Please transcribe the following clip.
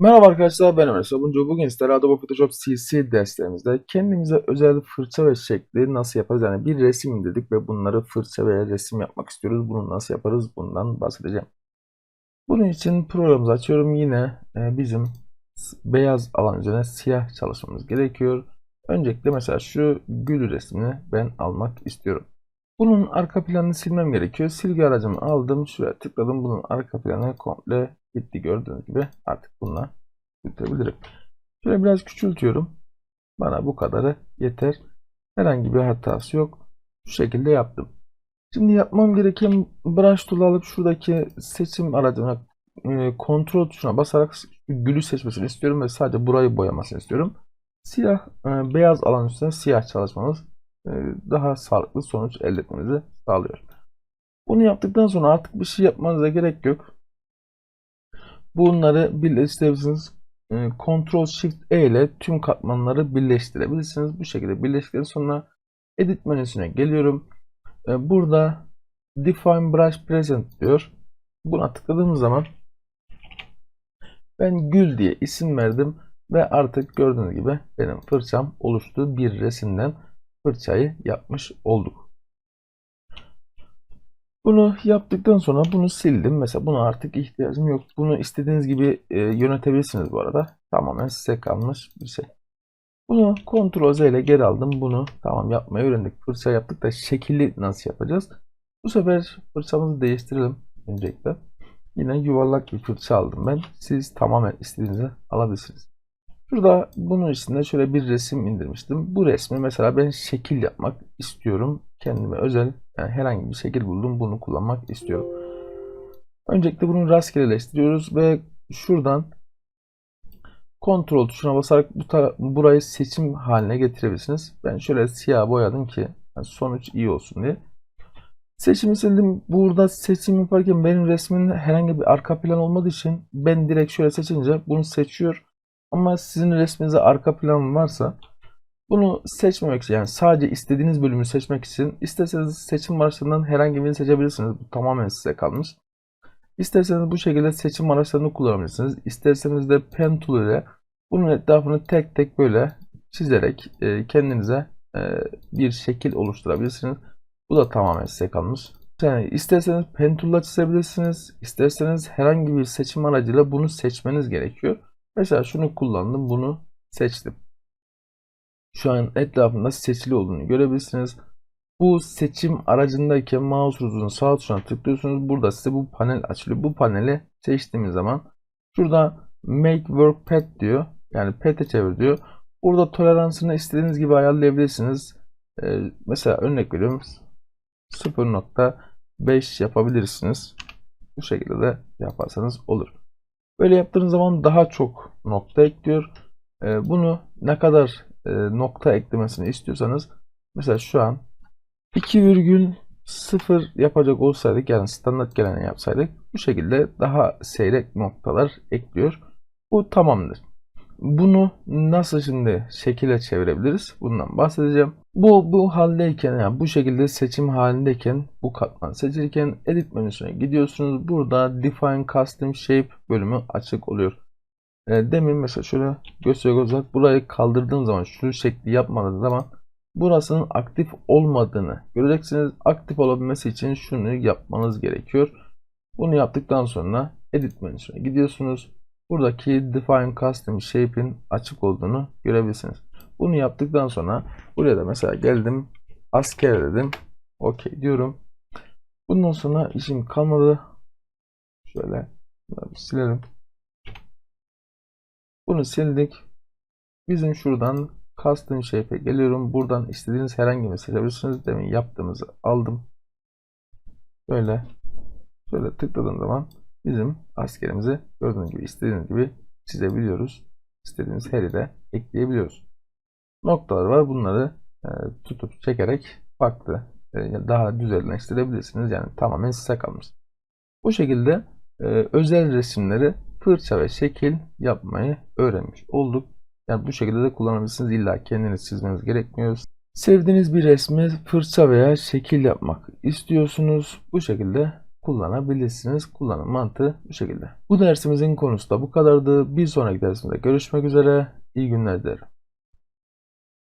Merhaba arkadaşlar ben Ömer Sabuncu. Bugün sizlere Adobe Photoshop CC derslerimizde kendimize özel fırça ve şekli nasıl yaparız? Yani bir resim indirdik ve bunları fırça veya resim yapmak istiyoruz. Bunu nasıl yaparız? Bundan bahsedeceğim. Bunun için programımızı açıyorum. Yine e, bizim beyaz alan üzerine siyah çalışmamız gerekiyor. Öncelikle mesela şu gül resmini ben almak istiyorum. Bunun arka planını silmem gerekiyor. Silgi aracımı aldım. Şuraya tıkladım. Bunun arka planı komple gitti. Gördüğünüz gibi artık bununla bitirebilirim. Şöyle biraz küçültüyorum. Bana bu kadarı yeter. Herhangi bir hatası yok. Şu şekilde yaptım. Şimdi yapmam gereken brush tool'u alıp şuradaki seçim aracına e, kontrol tuşuna basarak gülü seçmesini istiyorum ve sadece burayı boyamasını istiyorum. Siyah, e, beyaz alan üstüne siyah çalışmamız e, daha sağlıklı sonuç elde etmemizi sağlıyor. Bunu yaptıktan sonra artık bir şey yapmanıza gerek yok. Bunları birleştirebilirsiniz. E, Ctrl Shift E ile tüm katmanları birleştirebilirsiniz. Bu şekilde birleştirdikten sonra Edit menüsüne geliyorum. E, Burada Define Brush Present diyor. Buna tıkladığımız zaman ben Gül diye isim verdim ve artık gördüğünüz gibi benim fırçam oluştu. Bir resimden fırçayı yapmış olduk. Bunu yaptıktan sonra bunu sildim. Mesela buna artık ihtiyacım yok. Bunu istediğiniz gibi e, yönetebilirsiniz bu arada. Tamamen size kalmış bir şey. Bunu Ctrl Z ile geri aldım. Bunu tamam yapmayı öğrendik. Fırça yaptık da şekilli nasıl yapacağız? Bu sefer fırçamızı değiştirelim öncelikle. Yine yuvarlak bir fırça aldım ben. Siz tamamen istediğinizi alabilirsiniz. Şurada bunun içinde şöyle bir resim indirmiştim. Bu resmi mesela ben şekil yapmak istiyorum. Kendime özel yani herhangi bir şekil buldum. Bunu kullanmak istiyorum. Öncelikle bunu rastgeleleştiriyoruz ve şuradan kontrol tuşuna basarak bu burayı seçim haline getirebilirsiniz. Ben şöyle siyah boyadım ki yani sonuç iyi olsun diye. Seçimi sildim. Burada seçim yaparken benim resmin herhangi bir arka plan olmadığı için ben direkt şöyle seçince bunu seçiyor. Ama sizin resminize arka plan varsa bunu seçmemek için yani sadece istediğiniz bölümü seçmek için isterseniz seçim araçlarından herhangi birini seçebilirsiniz. Bu tamamen size kalmış. İsterseniz bu şekilde seçim araçlarını kullanabilirsiniz. İsterseniz de pen tool ile bunun etrafını tek tek böyle çizerek e, kendinize e, bir şekil oluşturabilirsiniz. Bu da tamamen size kalmış. Yani isterseniz pen tool'la çizebilirsiniz. İsterseniz herhangi bir seçim aracıyla bunu seçmeniz gerekiyor. Mesela şunu kullandım, bunu seçtim. Şu an etrafında seçili olduğunu görebilirsiniz. Bu seçim aracındayken mouse'unuzun sağ tuşuna tıklıyorsunuz. Burada size bu panel açılıyor. Bu paneli seçtiğimiz zaman şurada Make Work Pet diyor. Yani pet'e çevir diyor. Burada toleransını istediğiniz gibi ayarlayabilirsiniz. Ee, mesela örnek veriyorum 0.5 yapabilirsiniz. Bu şekilde de yaparsanız olur. Böyle yaptığınız zaman daha çok nokta ekliyor. Ee, bunu ne kadar e, nokta eklemesini istiyorsanız mesela şu an 2,0 yapacak olsaydık yani standart geleni yapsaydık bu şekilde daha seyrek noktalar ekliyor. Bu tamamdır. Bunu nasıl şimdi şekile çevirebiliriz? Bundan bahsedeceğim. Bu bu haldeyken yani bu şekilde seçim halindeyken bu katman seçilirken edit menüsüne gidiyorsunuz. Burada define custom shape bölümü açık oluyor. E, demin mesela şöyle gösterge olarak burayı kaldırdığım zaman şu şekli yapmadığım zaman burasının aktif olmadığını göreceksiniz. Aktif olabilmesi için şunu yapmanız gerekiyor. Bunu yaptıktan sonra edit menüsüne gidiyorsunuz. Buradaki define custom shape'in açık olduğunu görebilirsiniz. Bunu yaptıktan sonra buraya da mesela geldim asker dedim. OK diyorum. Bundan sonra işim kalmadı. Şöyle silelim. Bunu sildik. Bizim şuradan custom shape'e geliyorum. Buradan istediğiniz herhangi bir seçebilirsiniz. Demin yaptığımızı aldım. Böyle şöyle tıkladığım zaman bizim askerimizi gördüğünüz gibi istediğiniz gibi çizebiliyoruz. İstediğimiz her yere ekleyebiliyoruz. Noktalar var. Bunları e, tutup çekerek farklı e, daha düzenleştirebilirsiniz. Yani tamamen size kalmış. Bu şekilde e, özel resimleri fırça ve şekil yapmayı öğrenmiş olduk. Yani bu şekilde de kullanabilirsiniz. İlla kendiniz çizmeniz gerekmiyor. Sevdiğiniz bir resmi fırça veya şekil yapmak istiyorsunuz. Bu şekilde kullanabilirsiniz. Kullanım mantığı bu şekilde. Bu dersimizin konusu da bu kadardı. Bir sonraki dersimizde görüşmek üzere. İyi günler dilerim.